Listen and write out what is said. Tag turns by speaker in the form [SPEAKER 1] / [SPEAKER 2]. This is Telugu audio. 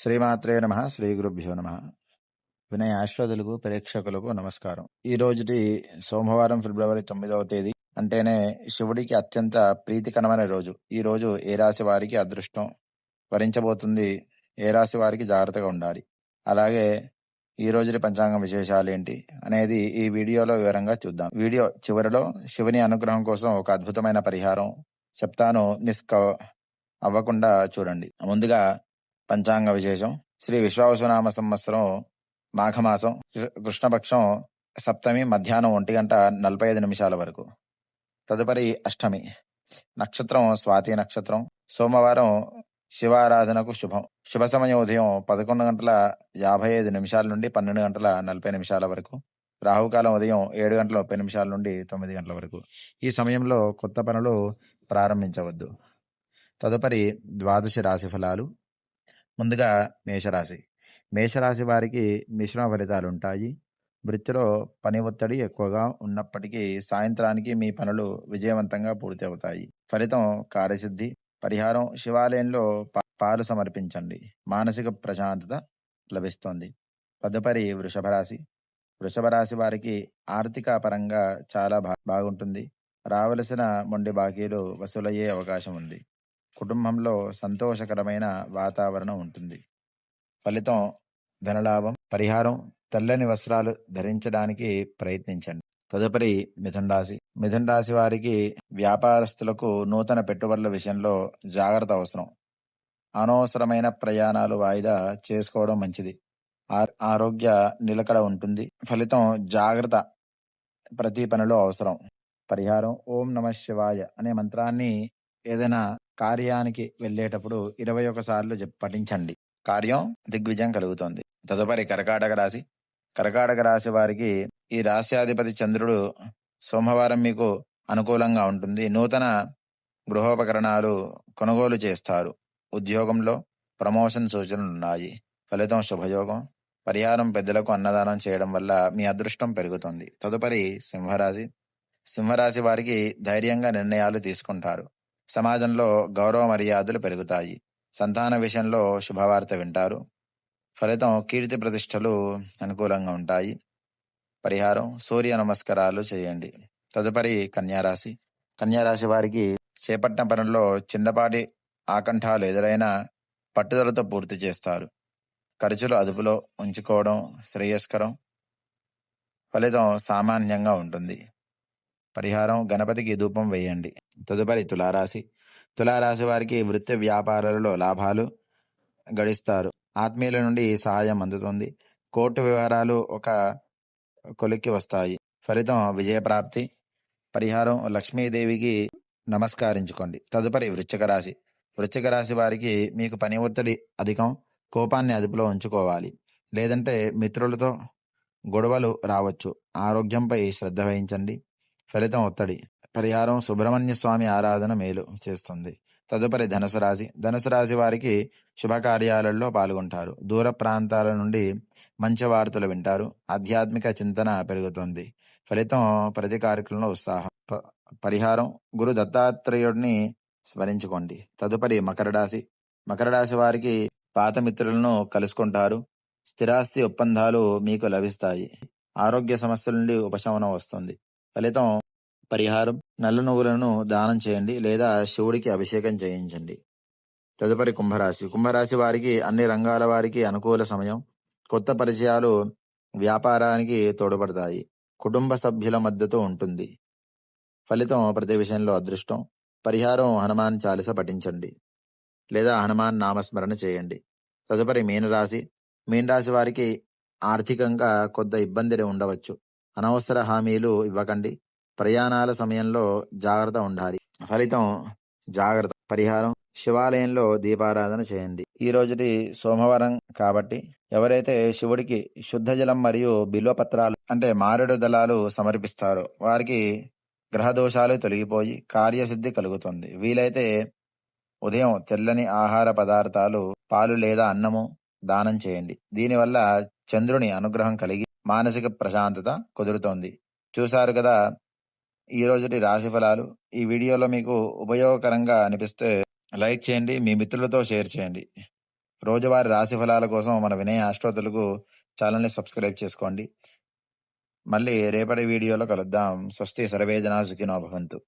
[SPEAKER 1] శ్రీమాత్రే నమ శ్రీ గురుభ్యో నమ. వినయ ఆశ్రదులకు ప్రేక్షకులకు నమస్కారం. ఈ రోజుటి సోమవారం ఫిబ్రవరి తొమ్మిదవ తేదీ అంటేనే శివుడికి అత్యంత ప్రీతికరమైన రోజు. ఈ రోజు ఏ రాశి వారికి అదృష్టం వరించబోతుంది ఏ రాశి వారికి జాగ్రత్తగా ఉండాలి. అలాగే ఈ రోజుటి పంచాంగం విశేషాలు ఏంటి అనేది ఈ వీడియోలో వివరంగా చూద్దాం. వీడియో చివరిలో శివుని అనుగ్రహం కోసం ఒక అద్భుతమైన పరిహారం చెప్తాను. మిస్ అవ్వకుండా చూడండి. ముందుగా పంచాంగ విశేషం. శ్రీ విశ్వావసునామ సంవత్సరం మాఘమాసం కృష్ణపక్షం సప్తమి మధ్యాహ్నం ఒంటి గంట నలభై ఐదు నిమిషాల వరకు. తదుపరి అష్టమి. నక్షత్రం స్వాతి నక్షత్రం. సోమవారం శివారాధనకు శుభం. శుభ సమయం ఉదయం పదకొండు గంటల యాభై ఐదు నిమిషాల నుండి పన్నెండు గంటల నలభై నిమిషాల వరకు. రాహుకాలం ఉదయం ఏడు గంటల ముప్పై నిమిషాల నుండి తొమ్మిది గంటల వరకు. ఈ సమయంలో కొత్త పనులు ప్రారంభించవద్దు. తదుపరి ద్వాదశి రాశి ఫలాలు. ముందుగా మేషరాశి. మేషరాశి వారికి మిశ్రమ ఫలితాలు ఉంటాయి వృత్తిలో పని ఒత్తిడి ఎక్కువగా ఉన్నప్పటికీ సాయంత్రానికి మీ పనులు విజయవంతంగా పూర్తి అవుతాయి ఫలితం కార్యసిద్ధి పరిహారం శివాలయంలో పా- పాలు సమర్పించండి. మానసిక ప్రశాంతత లభిస్తుంది. తదుపరి వృషభ రాశి వృషభ రాశి వారికి ఆర్థిక పరంగా చాలా బా బాగుంటుంది. రావలసిన మొండి బాకీలు వసూలయ్యే అవకాశం ఉంది. కుటుంబంలో సంతోషకరమైన వాతావరణం ఉంటుంది. ఫలితం ధనలాభం పరిహారం తెల్లని వస్త్రాలు ధరించడానికి ప్రయత్నించండి. తదుపరి మిథున్ రాశి. మిథున్ రాశి వారికి వ్యాపారస్తులకు నూతన పెట్టుబడుల విషయంలో జాగ్రత్త అవసరం. అనవసరమైన ప్రయాణాలు వాయిదా చేసుకోవడం మంచిది. ఆ- ఆరోగ్య నిలకడ ఉంటుంది. ఫలితం జాగ్రత్త ప్రతి పనిలో అవసరం. పరిహారం ఓం నమ శివాయ అనే మంత్రాన్ని ఏదైనా కార్యానికి వెళ్ళేటప్పుడు ఇరవై ఒకసార్లు పఠించండి. కార్యం దిగ్విజయం కలుగుతుంది. తదుపరి కర్కాటక రాశి. కర్కాటక రాశి వారికి ఈ రాశ్యాధిపతి చంద్రుడు సోమవారం మీకు అనుకూలంగా ఉంటుంది. నూతన గృహోపకరణాలు కొనుగోలు చేస్తారు. ఉద్యోగంలో ప్రమోషన్ సూచనలు ఉన్నాయి. ఫలితం శుభయోగం. పరిహారం పెద్దలకు అన్నదానం చేయడం వల్ల మీ అదృష్టం పెరుగుతుంది. తదుపరి సింహరాశి. సింహరాశి వారికి ధైర్యంగా నిర్ణయాలు తీసుకుంటారు. సమాజంలో గౌరవ మర్యాదలు పెరుగుతాయి. సంతాన విషయంలో శుభవార్త వింటారు. ఫలితం కీర్తి ప్రతిష్టలు అనుకూలంగా ఉంటాయి. పరిహారం సూర్య నమస్కారాలు చేయండి. తదుపరి కన్యారాశి. కన్యారాశి వారికి చేపట్టిన పనుల్లో చిన్నపాటి ఆకంఠాలు ఎదురైనా పట్టుదలతో పూర్తి చేస్తారు. ఖర్చులు అదుపులో ఉంచుకోవడం శ్రేయస్కరం. ఫలితం సామాన్యంగా ఉంటుంది. పరిహారం గణపతికి ధూపం వేయండి. తదుపరి తులారాశి. తులారాశి వారికి వృత్తి వ్యాపారాలలో లాభాలు గడిస్తారు. ఆత్మీయుల నుండి సహాయం అందుతుంది. కోర్టు వ్యవహారాలు ఒక కొలిక్కి వస్తాయి. ఫలితం విజయప్రాప్తి. పరిహారం లక్ష్మీదేవికి నమస్కరించుకోండి. తదుపరి వృశ్చిక రాశి. వృశ్చిక రాశి వారికి మీకు పని ఒత్తిడి అధికం. కోపాన్ని అదుపులో ఉంచుకోవాలి. లేదంటే మిత్రులతో గొడవలు రావచ్చు. ఆరోగ్యంపై శ్రద్ధ వహించండి. ఫలితం ఒత్తిడి. పరిహారం సుబ్రహ్మణ్య స్వామి ఆరాధన మేలు చేస్తుంది. తదుపరి ధనుసు రాశి. ధనుసు రాశి వారికి శుభకార్యాలలో పాల్గొంటారు. దూర ప్రాంతాల నుండి మంచి వార్తలు వింటారు. ఆధ్యాత్మిక చింతన పెరుగుతుంది. ఫలితం ప్రతి కార్యక్రమంలో ఉత్సాహం. ప- పరిహారం గురు దత్తాత్రేయుడిని స్మరించుకోండి. తదుపరి మకర రాశి. మకర రాశి వారికి పాత మిత్రులను కలుసుకుంటారు. స్థిరాస్తి ఒప్పందాలు మీకు లభిస్తాయి. ఆరోగ్య సమస్యల నుండి ఉపశమనం వస్తుంది. ఫలితం పరిహారం నల్ల నువ్వులను దానం చేయండి లేదా శివుడికి అభిషేకం చేయించండి. తదుపరి కుంభరాశి. కుంభరాశి వారికి అన్ని రంగాల వారికి అనుకూల సమయం. కొత్త పరిచయాలు వ్యాపారానికి తోడ్పడతాయి. కుటుంబ సభ్యుల మద్దతు ఉంటుంది. ఫలితం ప్రతి విషయంలో అదృష్టం. పరిహారం హనుమాన్ చాలిస పఠించండి లేదా హనుమాన్ నామస్మరణ చేయండి. తదుపరి మీనరాశి. మీనరాశి వారికి ఆర్థికంగా కొంత ఇబ్బంది ఉండవచ్చు. అనవసర హామీలు ఇవ్వకండి. ప్రయాణాల సమయంలో జాగ్రత్త ఉండాలి. ఫలితం జాగ్రత్త. పరిహారం. శివాలయంలో దీపారాధన చేయండి. ఈ రోజుటి సోమవారం కాబట్టి ఎవరైతే శివుడికి శుద్ధ జలం మరియు బిల్వపత్రాలు అంటే మారేడు దళాలు సమర్పిస్తారో వారికి గ్రహ దోషాలు తొలగిపోయి కార్యసిద్ధి కలుగుతుంది. వీలైతే ఉదయం తెల్లని ఆహార పదార్థాలు పాలు లేదా అన్నము దానం చేయండి. దీనివల్ల చంద్రుని అనుగ్రహం కలిగి మానసిక ప్రశాంతత కుదురుతోంది. చూశారు కదా ఈ రోజుటి రాశి ఫలాలు. ఈ వీడియోలో మీకు ఉపయోగకరంగా అనిపిస్తే లైక్ చేయండి మీ మిత్రులతో షేర్ చేయండి. రోజువారి రాశి ఫలాల కోసం మన వినయ ఆస్ట్రో తెలుగు ఛానల్ని సబ్స్క్రైబ్ చేసుకోండి. మళ్ళీ రేపటి వీడియోలో కలుద్దాం. స్వస్తి సర్వేజనా సుఖినో భవంతు.